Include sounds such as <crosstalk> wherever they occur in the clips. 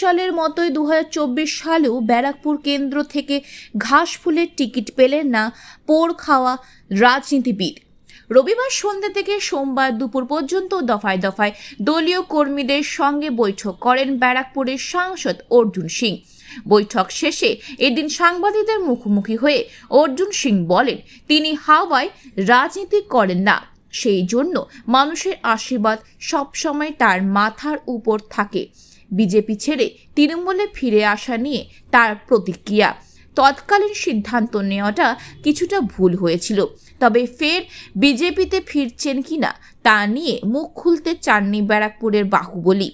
সালের মতোই দু হাজার চব্বিশ সালেও ব্যারাকপুর কেন্দ্র থেকে ঘাস ফুলের টিকিট পেলেন না পোড় খাওয়া রাজনীতিবিদ। রবিবার সন্ধ্যা থেকে সোমবার দুপুর পর্যন্ত দফায় দফায় দলীয় কর্মীদের সঙ্গে বৈঠক করেন ব্যারাকপুরের সাংসদ অর্জুন সিং। বৈঠক শেষে এদিন সাংবাদিকদের মুখোমুখি হয়ে অর্জুন সিং বলেন, তিনি হাওয়ায় রাজনীতি করেন না। সেই জন্য মানুষের আশীর্বাদ সবসময় তার মাথার উপর থাকে। বিজেপি ছেড়ে তৃণমূলে ফিরে আসা নিয়ে তার প্রতিক্রিয়া। তৎকালীন সিদ্ধান্ত নেওয়াটা কিছুটা ভুল হয়েছিল। তবে ফের বিজেপিতে ফিরছেন কিনা তা নিয়ে মুখ খুলতে চাননি ব্যারাকপুরের বাহুবলী।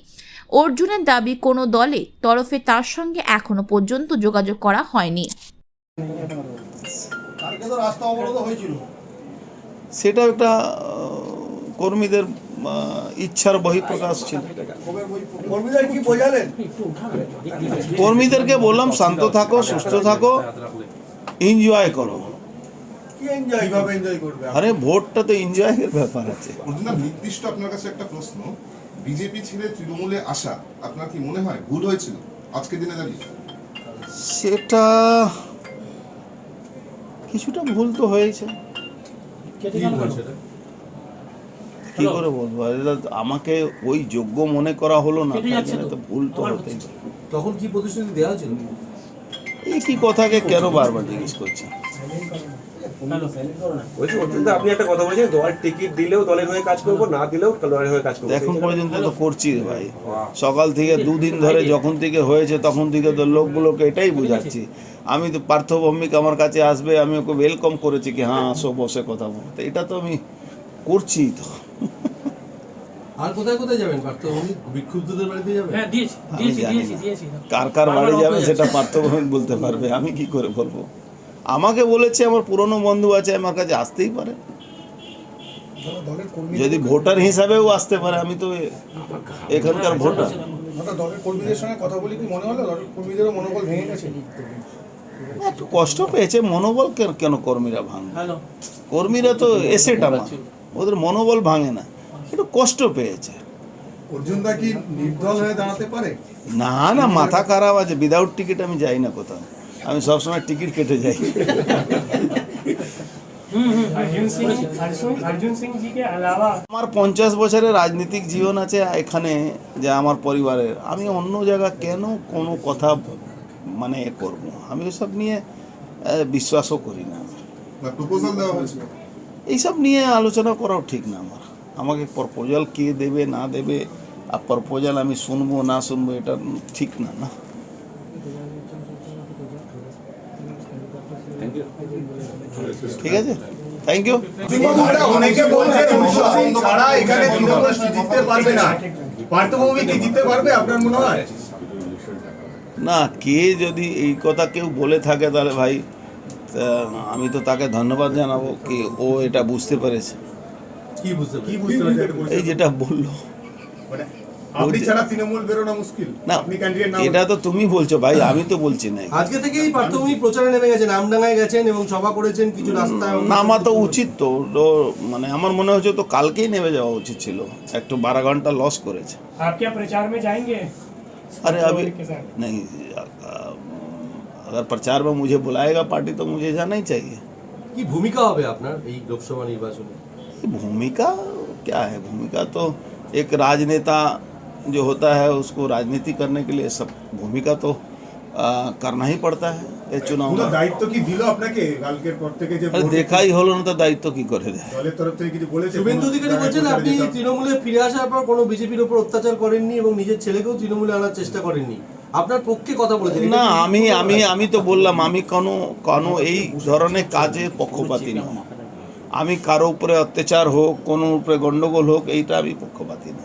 অর্জুনের দাবি কোনো দলে, তরফে তার সঙ্গে এখনও পর্যন্ত যোগাযোগ করা হয়নি। সেটা একটা কর্মীদের ইচ্ছার বহিঃপ্রকাশ ছিল। কর্মীদের কি বোঝালেন? কর্মীদেরকে বললাম শান্ত থাকো সুস্থ থাকো এনজয় করো। আরে ভোটটা তো এনজয়ের ব্যাপার আছে। নির্দিষ্ট আপনার কাছে একটা প্রশ্ন। বিজেপি ছেড়ে তৃণমূলে আসা আপনার কি মনে হয় ভুল হয়েছিল? আজকে দিনে দাঁড়িয়ে সেটা কিছুটা ভুল তো হয়েছে। কি করে বলব? এটা আমাকে ওই যোগ্য মনে করা হলো না তো। ভুল তো হতেই তখন কি প্রতিশ্রুতি দেওয়া হয়েছিল? এই কি কথাকে কেন বারবার জিজ্ঞেস করছেন আপনি একটা কথা বলছেন দলের টিকিট দিলেও দলের হয়ে কাজ করব না দিলেও দলের হয়ে কাজ করব। এখন পর্যন্ত তো করছি ভাই। সকাল থেকে দুদিন ধরে যখন থেকে হয়েছে তখন থেকে তো লোকগুলোকে এটাই বুঝাচ্ছি। আমি তো পার্থভৌমিক আমার কাছে আসবে আমি ওকে ওয়েলকাম করেছি কি হ্যাঁ আসো বসে কথা বলতে। এটা তো আমি করছি তো। আর কোথায় কোথায় যাবেন? পার্থ বিক্ষুব্ধদের বাড়িতে যাবেন? হ্যাঁ দিয়েছি দিয়েছি দিয়েছি দিয়েছি। কার কার বাড়ি যাবে সেটা পার্থভৌমিক বলতে পারবে। আমি কি করে বলব? আমাকে বলেছে আমার পুরনো বন্ধু আছে আমার কাছে আসতেই পারে। যদি ভোটার হিসাবেও আসতে পারে আমি তো এখানকার ভোটার। দলের কর্মীদের সঙ্গে কথা বলি কি মনে হলো? দলের কর্মীদেরও মনোবল ভেঙে গেছে? একটু কষ্ট পেয়েছে। মনোবল কেন কেন কর্মীরা ভাঙে? কর্মীরা তো এসেট আমার। ওদের মনোবল ভাঙে না। একটু কষ্ট পেয়েছে। দাঁড়াতে পারে? না না মাথা খারাপ আছে উইদাউট টিকিট আমি যাই না কোথাও। আমি সবসময় টিকিট কেটে যাই। আমার পঞ্চাশ বছরের রাজনৈতিক জীবন আছে এখানে যে আমার পরিবারের। আমি অন্য জায়গা কেন কোনো কথা মানে এ করব? আমি ওসব নিয়ে বিশ্বাসও করি না। এইসব নিয়ে আলোচনা করাও ঠিক না আমার। আমাকে প্রপোজাল কে দেবে না দেবে আর প্রপোজাল আমি শুনব না শুনব এটা ঠিক না না। ঠিক আছে? থ্যাংক ইউ অনেকে বলছে ছাড়া এখানে জিততে পারবে না? পার্থভূমি কি জিততে পারবে আপনার মনে হয়? না কে যদি এই কথা কেউ বলে থাকে তাহলে ভাই তা আমি তো তাকে ধন্যবাদ জানাব কি ও এটা বুঝতে পেরেছে। কি বুঝতে কি পারছেন বুঝতে পারছেন এই যেটা বললো মানে আপনি ছাড়া তৃণমূল বেরোনো মুশকিল না আপনি ক্যান্ডিডেট না এটা তো তুমি বলছো ভাই আমি তো বলছি না আজকে থেকেই পার্থভূমি প্রচারে নেমে গেছেন আমডাঙ্গায় গেছেন এবং সভা করেছেন কিছু রাস্তায় নামা তো উচিত তো তো মানে আমার মনে হচ্ছে তো কালকেই নেমে যাওয়া উচিত ছিল একটু বারো ঘন্টা লস করেছে आप क्या प्रचार में जाएंगे अरे अभी के साथ नहीं अगर प्रचार में मुझे बुलाएगा पार्टी तो मुझे जाना ही चाहिए কি ভূমিকা হবে আপনার এই লোকসভা নির্বাচনে ये भूमिका क्या है भूमिका तो एक राजनेता जो होता है उसको राजनीति करने के लिए सब भूमिका तो आ, करना ही पड़ता है ये चुनाव কোনো में দায়িত্ব কি দিল আপনাকে কালকের পর থেকে যে अरे ভোট- देखाई হলো না তো দায়িত্ব কি করে দেয় দলের তরফ থেকে কিছু বলেছে শুভেন্দু অধিকারী বলছেন আপনি তৃণমূলে ফিরে আসার পর কোনো বিজেপির উপর অত্যাচার করেননি এবং নিজের ছেলেকেও তৃণমূলে আনার চেষ্টা করেননি আপনার পক্ষে কথা বলেছেন এটা না কি- আমি আমি আমি তো বললাম আমি কোনো কোনো এই ধরনের কাজে পক্ষপাতী নয় আমি কারও উপরে অত্যাচার হোক কোনো উপরে গন্ডগোল হোক এইটা আমি পক্ষপাতী না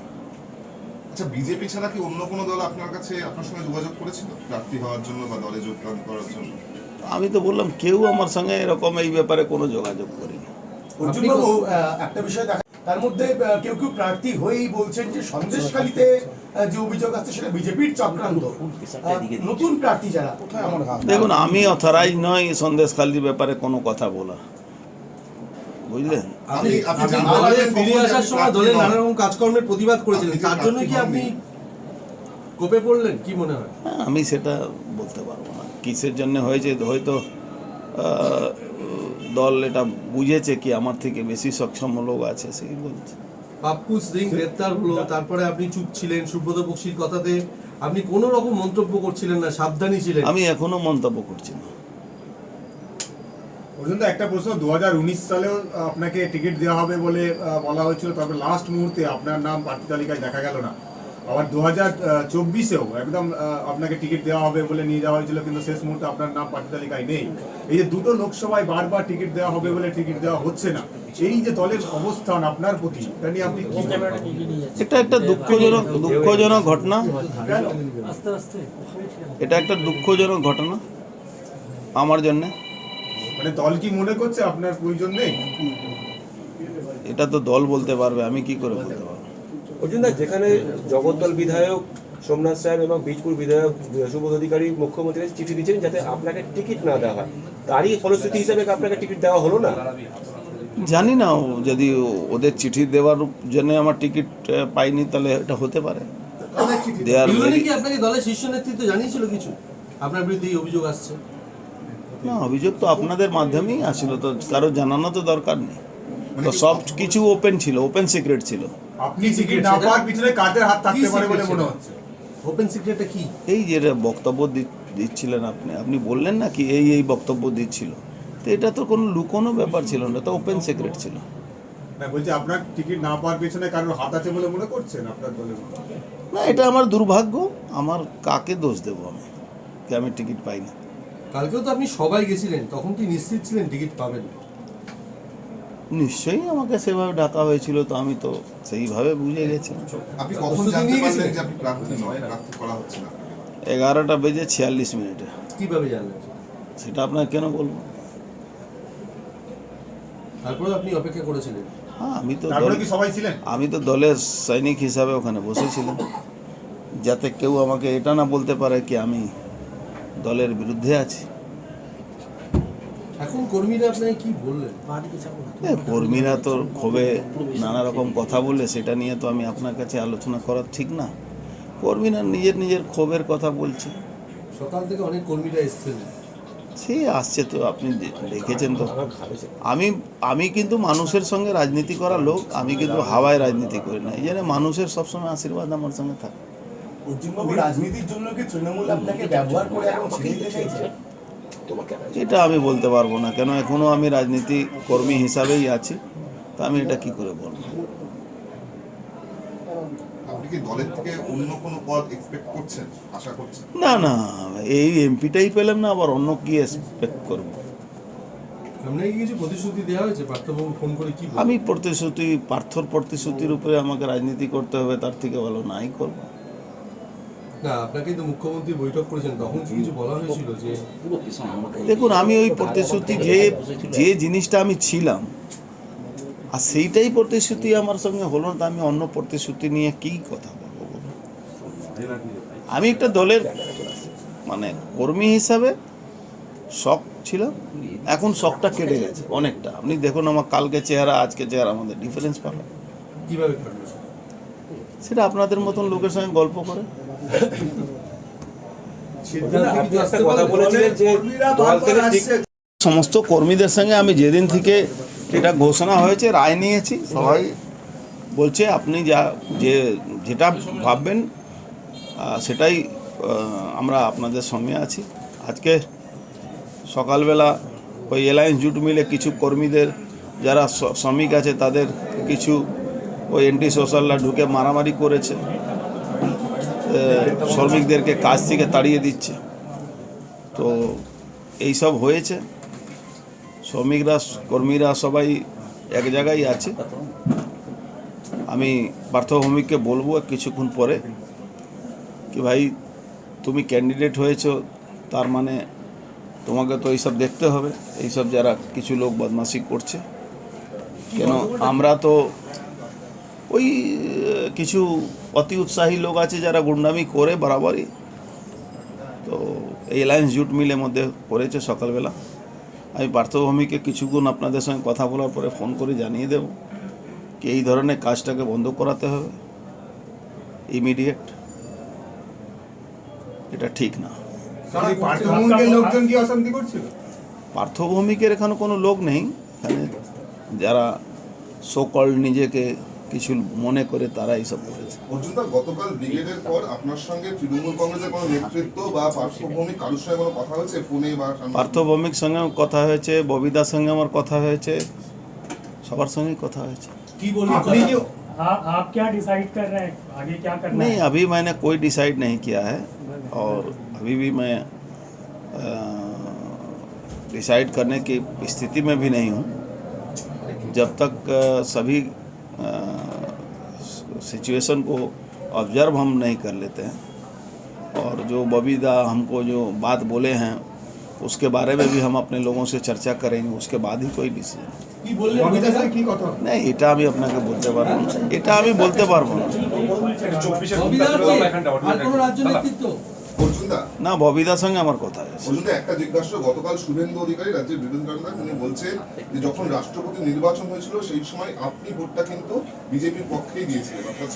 আচ্ছা বিজেপি ছাড়া কি অন্য কোনো দল আপনার কাছে আপনার সঙ্গে যোগাযোগ করেছিল? প্রার্থী হওয়ার জন্য বা দলে যোগদান করার জন্য? আমি তো বললাম কেউ আমার সঙ্গে এরকম এই ব্যাপারে কোনো যোগাযোগ করিনি। একটা বিষয় দেখা তার মধ্যে কেউ কেউ প্রার্থী হয়েই বলছেন যে সন্দেশখালীতে যে অভিযোগ আসছে সেটা বিজেপির চক্রান্ত। নতুন প্রার্থী যারা কোথায় আমার দেখুন আমি অথরাইজ নয় সন্দেশখালির ব্যাপারে কোনো কথা বলা বুঝলেন? আপনি আপনি আপনি জানতে দলে পারবেন ফিরে আসার সময় দলের নানা রকম কাজকর্মের প্রতিবাদ করেছিলেন। তার জন্য কি আপনি কোপে পড়লেন? কি মনে হয়? হ্যাঁ, আমি সেটা বলতে পারব না। কিসের জন্য হয়েছে? হয়তো দল এটা বুঝেছে কি আমার থেকে বেশি সক্ষম লোক আছে সেই বলছে। পাপ্পু সিং গ্রেপ্তার হলো তারপরে আপনি চুপ ছিলেন সুব্রত বক্সির কথাতে। আপনি কোনো রকম মন্তব্য করছিলেন না সাবধানী ছিলেন। আমি এখনও মন্তব্য করছি না। পর্যন্ত একটা প্রশ্ন দু হাজার উনিশ সালেও আপনাকে টিকিট দেওয়া হবে বলে বলা হয়েছিল তবে লাস্ট মুহূর্তে আপনার নাম প্রার্থী তালিকায় দেখা গেল না। আবার দু হাজার চব্বিশেও একদম আপনাকে টিকিট দেওয়া হবে বলে নিয়ে যাওয়া হয়েছিল কিন্তু শেষ মুহূর্তে আপনার নাম প্রার্থী তালিকায় নেই। এই যে দুটো লোকসভায় বারবার টিকিট দেওয়া হবে বলে টিকিট দেওয়া হচ্ছে না এই যে দলের অবস্থান আপনার প্রতি এটা নিয়ে আপনি কি এটা একটা দুঃখজনক দুঃখজনক ঘটনা। এটা একটা দুঃখজনক ঘটনা আমার জন্য। মানে দল কি মনে করছে আপনার প্রয়োজন নেই? এটা তো দল বলতে পারবে আমি কি করে বলতে পারব? অর্জুন দা যেখানে জগদ্দল বিধায়ক সোমনাথ সাহেব এবং বীজপুর বিধায়ক সুবোধ অধিকারী মুখ্যমন্ত্রীর চিঠি দিচ্ছেন যাতে আপনাকে টিকিট না দেওয়া হয়। তারই ফলশ্রুতি হিসেবে আপনাকে টিকিট দেওয়া হলো না? জানি না ও যদি ও- ওদের চিঠি দেওয়ার জন্য আমার টিকিট পাইনি তাহলে এটা হতে পারে। কি আপনাকে দলের শীর্ষ নেতৃত্ব জানিয়েছিল কিছু? আপনার বিরুদ্ধে অভিযোগ আসছে। না অভিযোগ তো আপনাদের মাধ্যমেই আসছিল তো কারও জানানো তো দরকার নেই। তো সব কিছু ওপেন ছিল ওপেন সিক্রেট ছিল। আপনি টিকিট না পাওয়ার পিছনে কাদের হাত থাকতে পারে বলে মনে হচ্ছে? ওপেন সিক্রেটটা কি? এই যে বক্তব্য দিচ্ছিলেন আপনি আপনি বললেন না কি এই এই বক্তব্য দিচ্ছিল। তো এটা তো কোনো লুকোনো ব্যাপার ছিল না তো ওপেন সিক্রেট ছিল। না বলছি আপনার টিকিট না পাওয়ার পিছনে কারোর হাত আছে বলে মনে করছেন আপনার দলের না এটা আমার দুর্ভাগ্য আমার কাকে দোষ দেবো আমি কি আমি টিকিট পাই না? কালকেও তো আপনি সবাই গেছিলেন তখন কি নিশ্চিত ছিলেন টিকিট পাবেন? নিশ্চয়ই আমাকে সেভাবে ডাকা হয়েছিল তো আমি তো সেইভাবে বুঝে গেছি। আপনি কখন জানতে পারলেন যে আপনি প্রার্থী নয় প্রার্থী করা হচ্ছে না? এগারোটা বেজে ছিয়াল্লিশ মিনিটে। কীভাবে জানলেন? সেটা আপনাকে কেন বলব? তারপরে আপনি অপেক্ষা করেছিলেন? হ্যাঁ আমি তো তারপরে কি সবাই ছিলেন? আমি তো দলের সৈনিক হিসাবে ওখানে বসেছিলাম যাতে কেউ আমাকে এটা না বলতে পারে কি আমি দলের বিরুদ্ধে আছি। এখন কর্মীরা আপনাকে কি বললেন? কর্মীরা তো ক্ষোভে নানা রকম কথা বলে সেটা নিয়ে তো আমি আপনার কাছে আলোচনা করা ঠিক না। কর্মীরা নিজের নিজের ক্ষোভের কথা বলছে। সকাল থেকে অনেক কর্মীরা এসেছেন। সে আসছে তো আপনি দেখেছেন তো। আমি আমি কিন্তু মানুষের সঙ্গে রাজনীতি করা লোক আমি কিন্তু হাওয়ায় রাজনীতি করি না। এই জন্য মানুষের সবসময় আশীর্বাদ আমার সঙ্গে থাকে। অর্জুনবাবু রাজনীতির জন্য কি তৃণমূল আপনাকে ব্যবহার করে এখন ছেড়ে দিতে চাইছে? এটা আমি বলতে পারব না। কেন এখনও আমি রাজনীতি কর্মী হিসাবেই আছি তা আমি এটা কি করে বলব? আপনি কি দলের থেকে অন্য কোনো পদ এক্সপেক্ট করছেন? আশা করছেন? না না এই এমপিটাই পেলাম না আবার অন্য কি এক্সপেক্ট করব? আপনাকে কি কিছু প্রতিশ্রুতি দেওয়া হয়েছে? পার্থবাবু ফোন করে কি বললেন? আমি প্রতিশ্রুতি পার্থর প্রতিশ্রুতির উপরে আমাকে রাজনীতি করতে হবে তার থেকে ভালো নাই করব। না আপনাকে তো মুখ্যমন্ত্রী বৈঠক করেছেন তখন কি কিছু বলা হয়েছিল যে দেখুন আমি ওই প্রতিশ্রুতি যে যে জিনিসটা আমি ছিলাম আর সেইটাই প্রতিশ্রুতি আমার সঙ্গে হলো না তা আমি অন্য প্রতিশ্রুতি নিয়ে কী কথা বলব আমি একটা দলের মানে কর্মী হিসাবে শখ ছিলাম এখন শখটা কেটে গেছে অনেকটা। আপনি দেখুন আমার কালকে চেহারা আজকে চেহারা আমাদের ডিফারেন্স পাবেন। কীভাবে সেটা আপনাদের মতন লোকের সঙ্গে গল্প করে। সমস্ত কর্মীদের সঙ্গে আমি যেদিন থেকে এটা ঘোষণা হয়েছে রায় নিয়েছি সবাই বলছে আপনি যা যে যেটা ভাববেন সেটাই আমরা আপনাদের সঙ্গে আছি। আজকে সকালবেলা ওই এলায়েন্স জুট মিলে কিছু কর্মীদের যারা শ্রমিক আছে তাদের কিছু ওই এন্টি সোশ্যালরা ঢুকে মারামারি করেছে। শ্রমিকদেরকে কাজ থেকে তাড়িয়ে দিচ্ছে। তো এইসব হয়েছে। শ্রমিকরা, কর্মীরা সবাই এক জায়গায় আছে। আমি পার্থভূমিককে বলব কিছুক্ষণ পরে কি ভাই, তুমি ক্যান্ডিডেট হয়েছো, তার মানে তোমাকে তো এইসব দেখতে হবে। এইসব যারা কিছু লোক বদমাশি করছে, কেন আমরা তো ওই কিছু অতি উৎসাহী লোক আছে যারা গুন্ডামি করে বরাবরই। তো এই অ্যালায়েন্স জুট মিলের মধ্যে করেছে সকালবেলা। আমি পার্থভূমিকে কিছুক্ষণ আপনাদের সঙ্গে কথা বলার পরে ফোন করে জানিয়ে দেব কি এই ধরনের কাজটাকে বন্ধ করাতে হবে। ইমিডিয়েট এটা ঠিক না। পার্থভৌমিকের এখানে কোনো লোক নেই। এখানে যারা সকল নিজেকে কিছু মনে করে তারা এইসব করেছে অর্জুনদা গতকাল ব্রিগেডের পর আপনার সঙ্গে তৃণমূল কংগ্রেসের কোনো নেতৃত্ব বা পার্শ্বভূমি কারোর সঙ্গে কোনো কথা হয়েছে ফোনে বা সামনে? পার্থভৌমিক সঙ্গে কথা হয়েছে ববিদার সঙ্গে আমার কথা হয়েছে সবার সঙ্গেই কথা হয়েছে কি বলবেন আপনি যে आप आप क्या डिसाइड कर रहे हैं आगे क्या करना नहीं है अभी मैंने कोई डिसाइड नहीं किया है और अभी भी मैं डिसाइड करने की स्थिति में भी नहीं हूँ जब तक अ, सभी सिचुएशन को ऑब्जर्व हम नहीं कर लेते हैं और जो बबीदा हमको जो बात बोले हैं उसके बारे में भी हम अपने लोगों से चर्चा करेंगे उसके बाद ही कोई डिसीजन কি বললেন ববিতার সাথে কি কথা হবে? नहीं এটা আমি আপনাকে বলতে পারবো না এটা আমি বলতে পারবো না না ববিদার সঙ্গে আমার কথা হয়েছে। অর্জুনদা একটা জিজ্ঞাসা গতকাল শুভেন্দু অধিকারী রাজ্যের বিরোধী দলনেতা তিনি বলছেন যে যখন রাষ্ট্রপতি নির্বাচন হয়েছিল সেই সময় আপনি ভোটটা কিন্তু বিজেপির পক্ষেই দিয়েছিলেন অর্থাৎ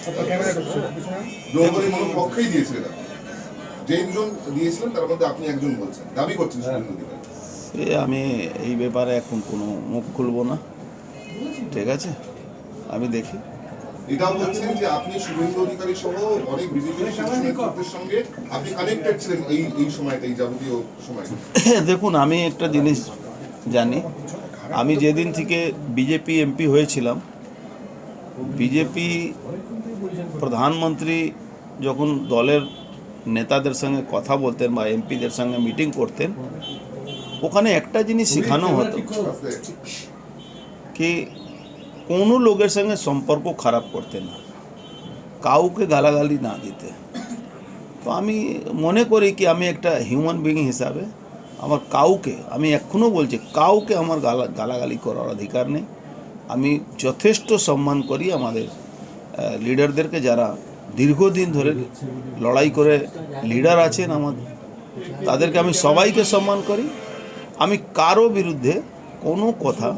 দ্রৌপদী মুর্মুর পক্ষেই দিয়েছিলেন। যেই দুজন দিয়েছিলেন তার মধ্যে আপনি একজন বলছেন। দাবি করছেন শুভেন্দু অধিকারী। সে আমি এই ব্যাপারে এখন কোনো মুখ খুলবো না। ঠিক আছে? আমি দেখি। এটাও বলছেন যে আপনি শুভেন্দু অধিকারী সহ অনেক বিজেপি নেতৃত্বের সঙ্গে আপনি কানেক্টেড ছিলেন এই এই এই যাবতীয় সময় <coughs> দেখুন আমি একটা জিনিস জানি। আমি যেদিন থেকে বিজেপি এমপি হয়েছিলাম বিজেপি প্রধানমন্ত্রী যখন দলের নেতাদের সঙ্গে কথা বলতেন বা এমপিদের সঙ্গে মিটিং করতেন ওখানে একটা জিনিস শেখানো হতো কি কোনো লোকের সঙ্গে সম্পর্ক খারাপ করতে না। কাউকে গালাগালি না দিতে। তো আমি মনে করি কি, আমি একটা হিউম্যান বিং হিসাবে আমার কাউকে, আমি এখনও বলছি, কাউকে আমার গালা, গালাগালি করার অধিকার নেই। আমি যথেষ্ট সম্মান করি আমাদের লিডারদেরকে যারা দীর্ঘদিন ধরে লড়াই করে লিডার আছেন আমাদের তাদেরকে আমি সবাইকে সম্মান করি। আমি কারও বিরুদ্ধে কোনো কথা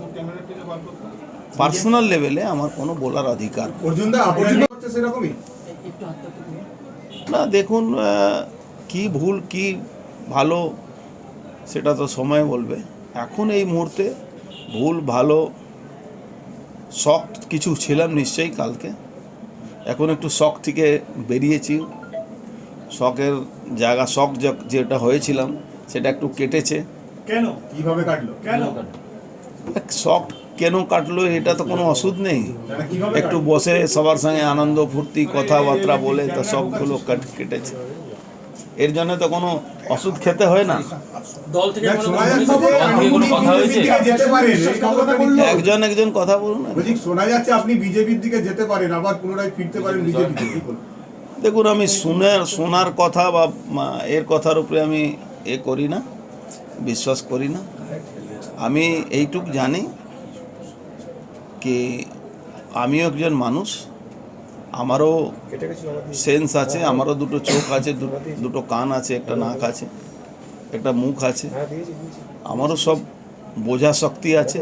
পার্সোনাল লেভেলে আমার কোনো বলার অধিকার না দেখুন কি ভুল কি ভালো সেটা তো সময় বলবে। এখন এই মুহূর্তে ভুল ভালো শখ কিছু ছিলাম নিশ্চয়ই কালকে। এখন একটু শখ থেকে বেরিয়েছি। শখের জায়গা শখ যেটা হয়েছিলাম সেটা একটু কেটেছে। কেন? কীভাবে কাটলো? কেন? শখ কেন কাটলো এটা তো কোনো ওষুধ নেই। একটু বসে সবার সঙ্গে আনন্দ ফুর্তি কথাবার্তা বলে তো সবগুলো কাট কেটেছে। এর জন্য তো কোনো ওষুধ খেতে হয় না। একজন একজন কথা বলুন। শোনা যাচ্ছে আপনি বিজেপির দিকে যেতে পারেন আবার পুনরায় ফিরতে পারেন দেখুন আমি শুনে শোনার কথা বা মা, এর কথার উপরে আমি এ করি না বিশ্বাস করি না। আমি এইটুক জানি। কি আমিও একজন মানুষ আমারও সেন্স আছে আমারও দুটো চোখ আছে দুটো কান আছে একটা নাক আছে একটা মুখ আছে আমারও সব বোঝা শক্তি আছে।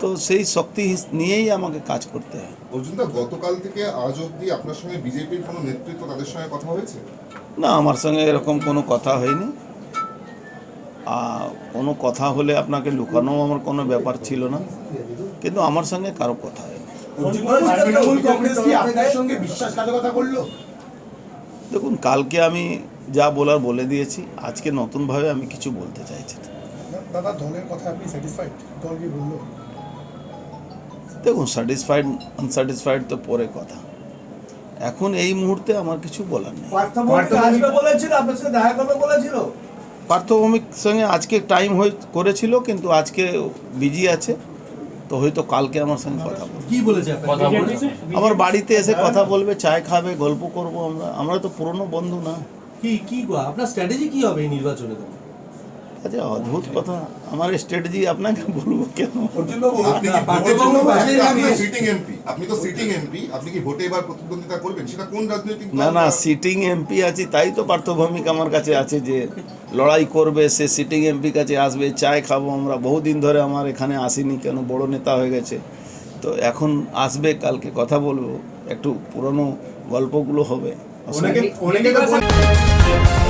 তো সেই শক্তি নিয়েই আমাকে কাজ করতে হয়। গতকাল থেকে আজ অবধি আপনার সঙ্গে বিজেপির কোনো নেতৃত্ব তাদের সঙ্গে কথা হয়েছে? না আমার সঙ্গে এরকম কোনো কথা হয়নি। কোনো কথা হলে আপনাকে লুকানো আমার কোনো ব্যাপার ছিল না। কিন্তু আমার সঙ্গে কারও কথা হয়নি। দেখুন কালকে আমি যা বলার বলে দিয়েছি আজকে নতুনভাবে আমি কিছু বলতে চাইছি না। দাদা দলের কথা আপনি স্যাটিসফাইড দল কি বলল? দেখুন স্যাটিসফাইড আনস্যাটিসফাইড তো পরে কথা। এখন এই মুহূর্তে আমার কিছু বলার নেই। বলেছিল আপনার সাথে দেখা করবে বলেছিল। পার্থভৌমিক সঙ্গে আজকে টাইম হয়ে করেছিল কিন্তু আজকে বিজি আছে। তো হয়তো কালকে আমার সঙ্গে কথা বলবে। কি বলেছে আমার বাড়িতে এসে কথা বলবে চায় খাবে গল্প করব আমরা। আমরা তো পুরনো বন্ধু না। কি কি আপনার স্ট্র্যাটেজি কি হবে এই নির্বাচনে? আচ্ছা অদ্ভুত কথা। আমার স্ট্র্যাটেজি আপনাকে বলব কেন? আপনি তো সিটিং এমপি আপনি কি ভোটে এবার প্রতিদ্বন্দ্বিতা করবেন? সেটা কোন রাজনৈতিক না না সিটিং এমপি আছি তাই তো পার্থভূমিক আমার কাছে আছে যে লড়াই করবে সে সিটিং এমপি কাছে আসবে চায় খাব আমরা। বহুদিন ধরে আমার এখানে আসিনি কেন? বড় নেতা হয়ে গেছে। তো এখন আসবে কালকে কথা বলব। একটু পুরনো গল্পগুলো হবে। তো বল-